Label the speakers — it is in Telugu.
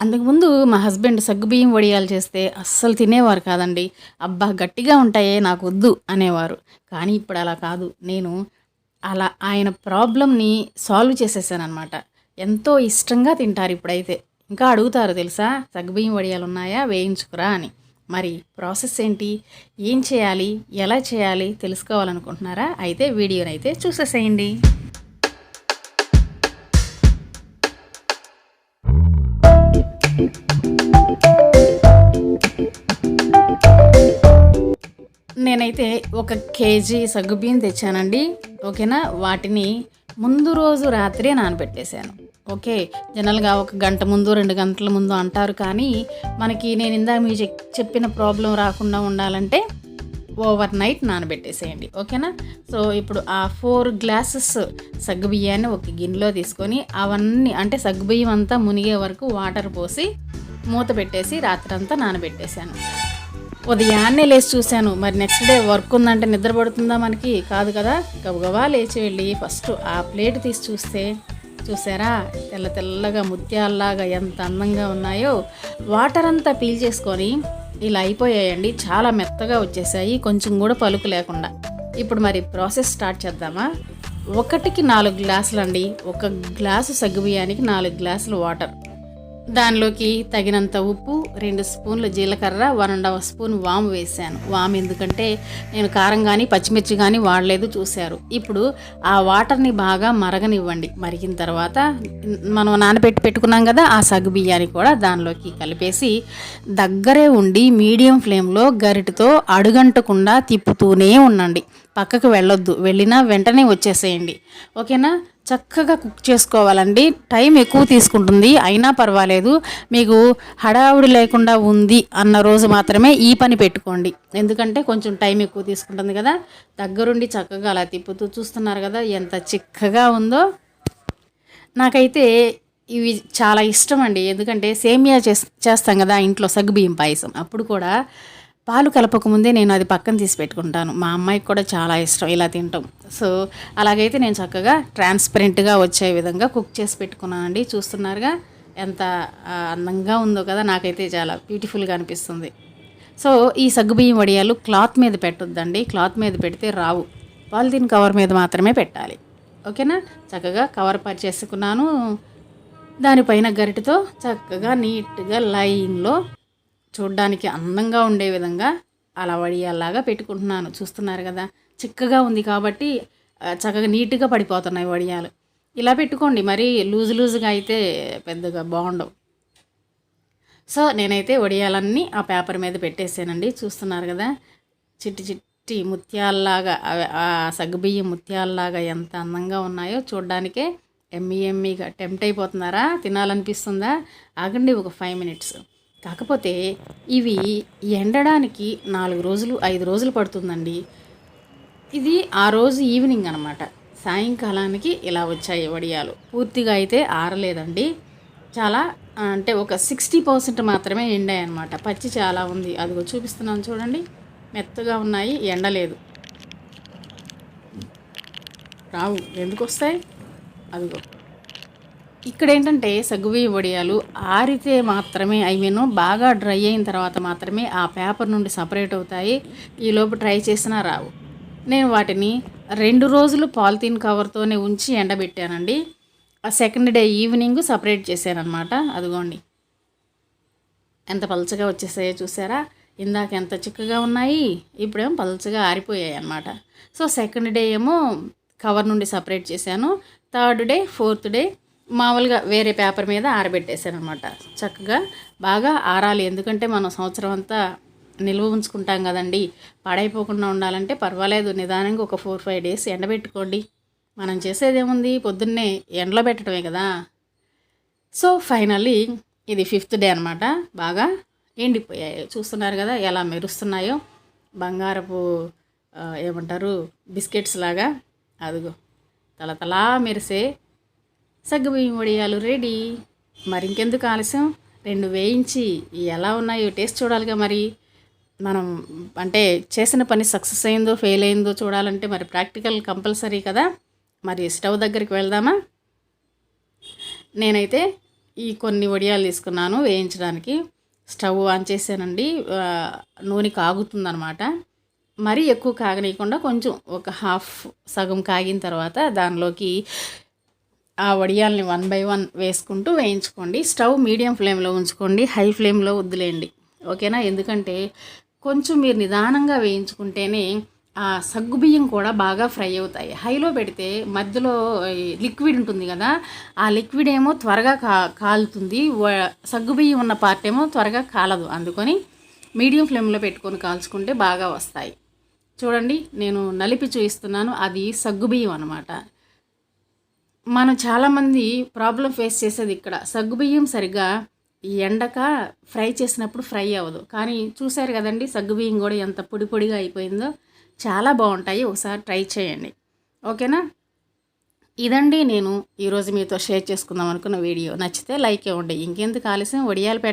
Speaker 1: అంతకుముందు మా హస్బెండ్ సగ్గుబియ్యం వడియాలు చేస్తే అస్సలు తినేవారు కాదండి. అబ్బా గట్టిగా ఉంటాయే నాకు వద్దు అనేవారు. కానీ ఇప్పుడు అలా కాదు. నేను అలా ఆయన ప్రాబ్లమ్ని సాల్వ్ చేసేసానమాట ఎంతో ఇష్టంగా తింటారు ఇప్పుడైతే. ఇంకా అడుగుతారు తెలుసా సగ్గుబియ్యం వడియాలు ఉన్నాయా వేయించుకురా అని. మరి ప్రాసెస్ ఏంటి? ఏం చేయాలి? ఎలా చేయాలి? తెలుసుకోవాలనుకుంటున్నారా? అయితే వీడియోనైతే చూసేసేయండి. నేనైతే ఒక కేజీ సగ్గుబియ్యం తెచ్చానండి ఓకేనా? వాటిని ముందు రోజు రాత్రే నానబెట్టేశాను ఓకే? జనరల్గా ఒక గంట ముందు రెండు గంటల ముందు అంటారు కానీ మనకి నేను ఇందాక మీకు చెప్పిన ప్రాబ్లం రాకుండా ఉండాలంటే ఓవర్ నైట్ నానబెట్టేసేయండి ఓకేనా? సో ఇప్పుడు ఆ ఫోర్ గ్లాసెస్ సగ్గుబియ్యాన్ని ఒక గిన్నెలో తీసుకొని అవన్నీ అంటే సగ్గుబియ్యం అంతా మునిగే వరకు వాటర్ పోసి మూత పెట్టేసి రాత్రంతా నానబెట్టేశాను. ఉదయాన్నే లేచి చూశాను. మరి నెక్స్ట్ డే వర్క్ ఉందంటే నిద్ర పడుతుందా మనకి? కాదు కదా. గబగబా లేచి వెళ్ళి ఫస్ట్ ఆ ప్లేట్ తీసి చూస్తే చూసారా? తెల్ల తెల్లగా ముత్యాల్లాగా ఎంత అందంగా ఉన్నాయో. వాటర్ అంతా పీల్ చేసుకొని ఇలా అయిపోయాయండి. చాలా మెత్తగా వచ్చేసాయి. కొంచెం కూడా పలుకు లేకుండా. ఇప్పుడు మరి ప్రాసెస్ స్టార్ట్ చేద్దామా? ఒకటికి నాలుగు గ్లాసులు అండి ఒక గ్లాసు సగ్గుబియ్యానికి నాలుగు గ్లాసులు వాటర్ దానిలోకి తగినంత ఉప్పు రెండు స్పూన్ల జీలకర్ర వన్ అండ్ హాఫ్ స్పూన్ వాము వేసాను వాము ఎందుకంటే నేను కారం కానీ పచ్చిమిర్చి కానీ వాడలేదు చూశారు. ఇప్పుడు ఆ వాటర్ని బాగా మరగనివ్వండి. మరిగిన తర్వాత మనం నానబెట్టి పెట్టుకున్నాం కదా ఆ సగ్గు బియ్యాన్ని కూడా దానిలోకి కలిపేసి దగ్గరే ఉండి మీడియం ఫ్లేమ్లో గరిటతో అడుగంటకుండా తిప్పుతూనే ఉండండి. పక్కకు వెళ్ళొద్దు. వెళ్ళినా వెంటనే వచ్చేసేయండి. ఓకేనా? చక్కగా కుక్ చేసుకోవాలండి. టైం ఎక్కువ తీసుకుంటుంది. అయినా పర్వాలేదు. మీకు హడావుడి లేకుండా ఉంది అన్న రోజు మాత్రమే ఈ పని పెట్టుకోండి. ఎందుకంటే కొంచెం టైం ఎక్కువ తీసుకుంటుంది కదా. దగ్గరుండి చక్కగా అలా తిప్పుతూ చూస్తున్నారు కదా ఎంత చిక్కగా ఉందో. నాకైతే ఇవి చాలా ఇష్టం అండి ఎందుకంటే సేమియా చేస్తాం కదా ఇంట్లో సగ్గుబియ్యం పాయసం. అప్పుడు కూడా పాలు కలపకముందే నేను అది పక్కన తీసి పెట్టుకుంటాను. మా అమ్మాయికి కూడా చాలా ఇష్టం ఇలా తింటాం. సో అలాగైతే నేను చక్కగా ట్రాన్స్పరెంట్గా వచ్చే విధంగా కుక్ చేసి పెట్టుకున్నానండి. చూస్తున్నారుగా ఎంత అందంగా ఉందో కదా నాకైతే చాలా బ్యూటిఫుల్గా అనిపిస్తుంది. సో ఈ సగ్గుబియ్యం వడియాలు క్లాత్ మీద పెట్టొద్దండి. క్లాత్ మీద పెడితే రావు. పాలిథిన్ కవర్ మీద మాత్రమే పెట్టాలి. ఓకేనా? చక్కగా కవర్ పరిచేసుకున్నాను. దానిపైన గరిటతో చక్కగా నీట్గా లైన్లో చూడ్డానికి అందంగా ఉండే విధంగా అలా వడియాల్లాగా పెట్టుకుంటున్నాను. చూస్తున్నారు కదా చిక్కగా ఉంది కాబట్టి చక్కగా నీట్గా పడిపోతున్నాయి వడియాలు. ఇలా పెట్టుకోండి మరి లూజ్ లూజ్గా అయితే పెద్దగా బాగుండవు. సో నేనైతే వడియాలన్నీ ఆ పేపర్ మీద పెట్టేసానండి. చూస్తున్నారు కదా చిట్టి చిట్టి ముత్యాల్లాగా అవి- ఆ సగ్గుబియ్యం ముత్యాల్లాగా ఎంత అందంగా ఉన్నాయో చూడ్డానికే ఎమ్మి ఎమ్మిగా టెంప్ట్ అయిపోతున్నారా? తినాలనిపిస్తుందా? ఆగండి ఒక ఫైవ్ మినిట్స్. కాకపోతే ఇవి ఎండడానికి నాలుగు రోజులు ఐదు రోజులు పడుతుందండి. ఇది ఆ రోజు ఈవినింగ్ అనమాట సాయంకాలానికి ఇలా వచ్చాయి వడియాలు. పూర్తిగా అయితే ఆరలేదండి. చాలా అంటే ఒక సిక్స్టీ పర్సెంట్ మాత్రమే ఎండాయి అనమాట పచ్చి చాలా ఉంది. అదిగో చూపిస్తున్నాను చూడండి. మెత్తగా ఉన్నాయి. ఎండలేదు రావు ఎందుకు వస్తాయి అదిగో. ఇక్కడ ఏంటంటే సగ్గువి వడియాలు ఆరితే మాత్రమే ఐ మీన్ బాగా డ్రై అయిన తర్వాత మాత్రమే ఆ పేపర్ నుండి సపరేట్ అవుతాయి. ఈలోపు ట్రై చేసినా రావు. నేను వాటిని రెండు రోజులు పాలిథీన్ కవర్తోనే ఉంచి ఎండబెట్టానండి. ఆ సెకండ్ డే ఈవినింగ్ సపరేట్ చేశానమాట అదిగోండి. ఎంత పలచగా వచ్చేసాయో చూసారా? ఇందాక ఎంత చిక్కగా ఉన్నాయి ఇప్పుడేమో పలచగా ఆరిపోయాయి అన్నమాట సో సెకండ్ డే ఏమో కవర్ నుండి సపరేట్ చేశాను. థర్డ్ డే ఫోర్త్ డే మామూలుగా వేరే పేపర్ మీద ఆరబెట్టేశాను అనమాట చక్కగా బాగా ఆరాలి. ఎందుకంటే మనం సంవత్సరం అంతా నిల్వ ఉంచుకుంటాం కదండి. పాడైపోకుండా ఉండాలంటే పర్వాలేదు. నిదానంగా ఒక ఫోర్ ఫైవ్ డేస్ ఎండబెట్టుకోండి. మనం చేసేదేముంది? పొద్దున్నే ఎండలో పెట్టడమే కదా. సో ఫైనల్లీ ఇది ఫిఫ్త్ డే అనమాట. బాగా ఎండిపోయాయి. చూస్తున్నారు కదా ఎలా మెరుస్తున్నాయో. బంగారపు ఏమంటారు? బిస్కెట్స్ లాగా. అదిగో తలతలా మెరిసే సగ్గుబియ్యం వడియాలు రెడీ. మరి ఇంకెందుకు ఆలస్యం? రెండు వేయించి ఎలా ఉన్నాయో టేస్ట్ చూడాలిగా మరి. మనం అంటే చేసిన పని సక్సెస్ అయిందో ఫెయిల్ అయిందో చూడాలంటే మరి ప్రాక్టికల్ కంపల్సరీ కదా. మరి స్టవ్ దగ్గరికి వెళ్దామా? నేనైతే ఈ కొన్ని వడియాలు తీసుకున్నాను వేయించడానికి. స్టవ్ ఆన్ చేశానండి. నూనె కాగుతుందనమాట మరీ ఎక్కువ కాగనీయకుండా కొంచెం ఒక హాఫ్ సగం కాగిన తర్వాత దానిలోకి ఆ వడియాల్ని వన్ బై వన్ వేసుకుంటూ వేయించుకోండి. స్టవ్ మీడియం ఫ్లేమ్లో ఉంచుకోండి. హై ఫ్లేమ్లో వద్దులేండి. ఓకేనా? ఎందుకంటే కొంచెం మీరు నిదానంగా వేయించుకుంటేనే ఆ సగ్గు బియ్యం కూడా బాగా ఫ్రై అవుతాయి. హైలో పెడితే మధ్యలో లిక్విడ్ ఉంటుంది కదా ఆ లిక్విడ్ ఏమో త్వరగా కా కాలుతుంది. వ- ఉన్న పార్ట్ ఏమో త్వరగా కాలదు. అందుకని మీడియం ఫ్లేమ్లో పెట్టుకొని కాల్చుకుంటే బాగా వస్తాయి. చూడండి నేను నలిపి చూపిస్తున్నాను. అది సగ్గుబియ్యం అనమాట మనం చాలామంది ప్రాబ్లం ఫేస్ చేసేది ఇక్కడ. సగ్గుబియ్యం సరిగ్గా ఈ ఎండక ఫ్రై చేసినప్పుడు ఫ్రై అవ్వదు. కానీ చూశారు కదండి సగ్గుబియ్యం కూడా ఎంత పొడి పొడిగా అయిపోయిందో. చాలా బాగుంటాయి. ఒకసారి ట్రై చేయండి. ఓకేనా? ఇదండి నేను ఈరోజు మీతో షేర్ చేసుకుందాం అనుకున్న వీడియో. నచ్చితే లైక్ ఇవ్వండి. ఇంకెందుకు ఆలస్యం? వడియాలు